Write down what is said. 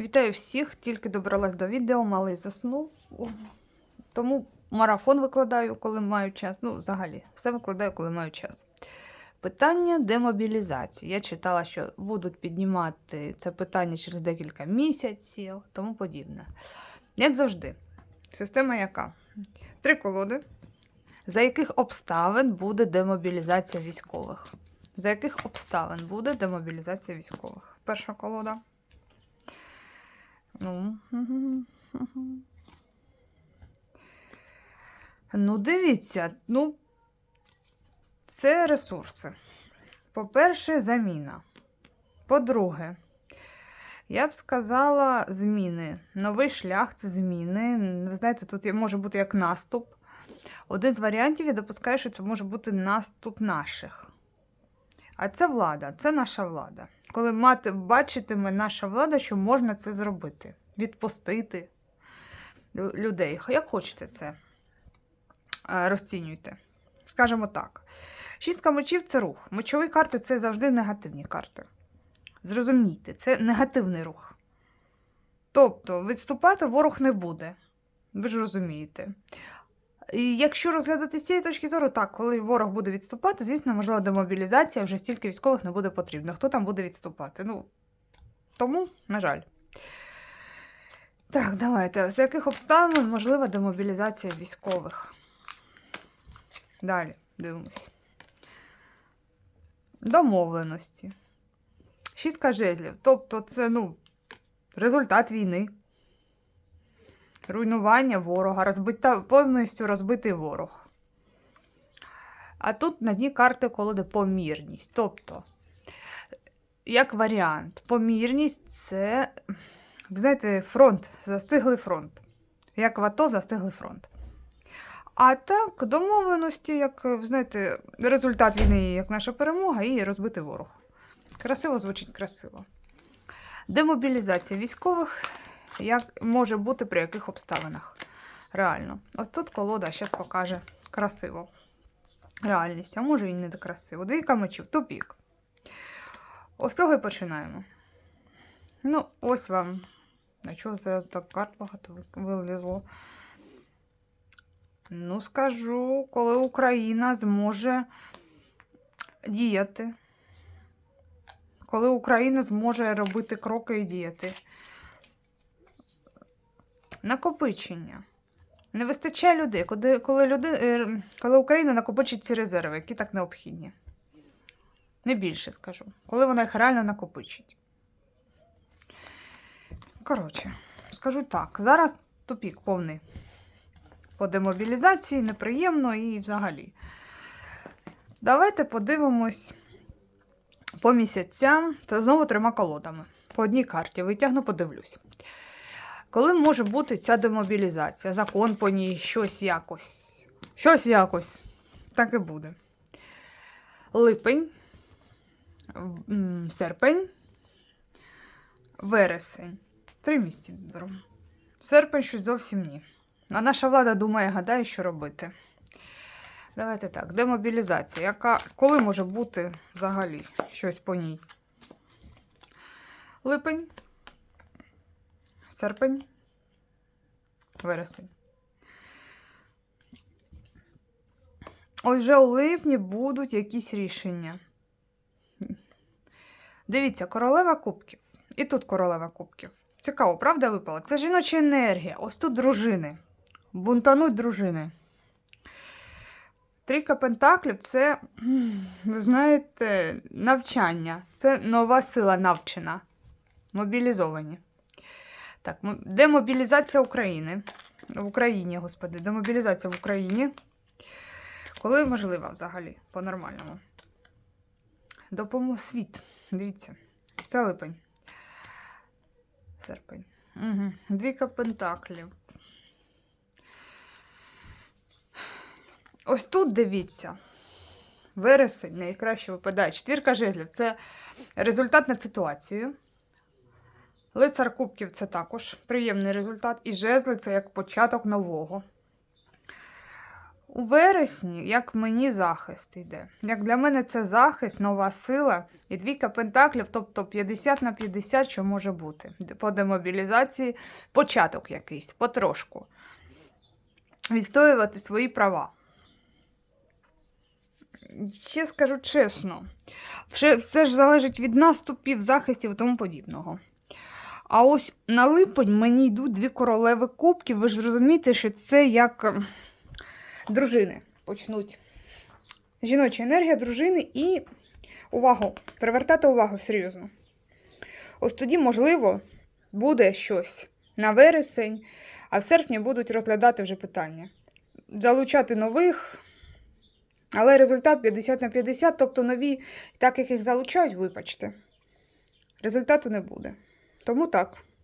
Вітаю всіх, тільки добралась до відео, малий заснув. Тому марафон викладаю, коли маю час. Ну, взагалі, все викладаю, коли маю час. Питання демобілізації. Я читала, що будуть піднімати це питання через декілька місяців, тому подібне. Як завжди, система яка? Три колоди. За яких обставин буде демобілізація військових? За яких обставин буде демобілізація військових? Перша колода. Ну, ну, дивіться, ну, це ресурси. По-перше, заміна. По-друге, я б сказала зміни. Новий шлях це зміни. Ви знаєте, тут може бути як наступ. Один з варіантів я допускаю, що це може бути наступ наших. А це влада, це наша влада. Коли мати бачитиме наша влада, що можна це зробити, відпустити людей. Як хочете це е, розцінюйте. Скажімо так. Шістка мечів це рух. Мечові карти це завжди негативні карти. Зрозумійте, це негативний рух. Тобто, відступати ворог не буде. Ви ж розумієте. Якщо розглядати з цієї точки зору, так, коли ворог буде відступати, звісно, можливо, демобілізація вже стільки військових не буде потрібно. Хто там буде відступати? Ну, тому, на жаль. Так, давайте. З яких обставин можлива демобілізація військових? Далі дивимось. Домовленості. Шістка жезлів. Тобто, це, ну, результат війни. Руйнування ворога, розбита, повністю розбитий ворог. А тут на дні карти колоди помірність. Тобто, як варіант, помірність це, знаєте, фронт, застиглий фронт. Як в АТО застиглий фронт. А так, домовленості, як, знаєте, результат війни, як наша перемога, і розбитий ворог. Красиво звучить красиво. Демобілізація військових як може бути при яких обставинах. Реально. Ось тут колода зараз покаже красиво. Реальність, а може і не так красиво. Двійка мечів, тупік. Ось цього і починаємо. Ну, ось вам. А чого зараз так карт багато вилізло? Ну, скажу, коли Україна зможе діяти. Коли Україна зможе робити кроки і діяти. Накопичення. Не вистачає людей, коли, коли, люди, е, коли Україна накопичить ці резерви, які так необхідні. Не більше скажу. Коли вона їх реально накопичить. Коротше, скажу так. Зараз тупік повний. По демобілізації, неприємно і взагалі. Давайте подивимось по місяцям та знову трьома колодами. По одній карті витягну, подивлюсь. Коли може бути ця демобілізація? Закон по ній, щось якось. Щось якось. Так і буде. Липень, серпень, вересень. Три місяці беру. Серпень щось зовсім ні. А наша влада думає, гадає, що робити. Давайте так. Демобілізація. Яка, коли може бути взагалі щось по ній? Липень, серпень, вересень. Ось вже у липні будуть якісь рішення. Дивіться, королева кубків. І тут королева кубків. Цікаво, правда випала? Це жіноча енергія. Ось тут дружини. Бунтануть дружини. Трійка пентаклів це, ви знаєте, навчання. Це нова сила навчена. Мобілізовані. Так, демобілізація України. В Україні, господи, демобілізація в Україні. Коли можлива взагалі, по-нормальному. Допомог світ. Дивіться. Це липень. Серпень. Угу. Двійка пентаклів. Ось тут дивіться. Вересень найкраще випадає. Четвірка жезлів це результат над ситуацією. Лицар кубків це також приємний результат. І жезли це як початок нового. у вересні, як мені захист йде. Як для мене це захист, нова сила і двійка пентаклів, тобто 50 на 50, що може бути. По демобілізації початок якийсь, потрошку. Відстоювати свої права. Ще скажу чесно, все, ж залежить від наступів, захистів і тому подібного. А ось на липень мені йдуть дві королеви кубків. Ви ж розумієте, що це як ем, дружини почнуть. Жіноча енергія дружини і увагу, привертати увагу серйозно. Ось тоді, можливо, буде щось на вересень, а в серпні будуть розглядати вже питання. Залучати нових, але результат 50 на 50, тобто нові, так як їх залучають, вибачте, результату не буде. Тому так.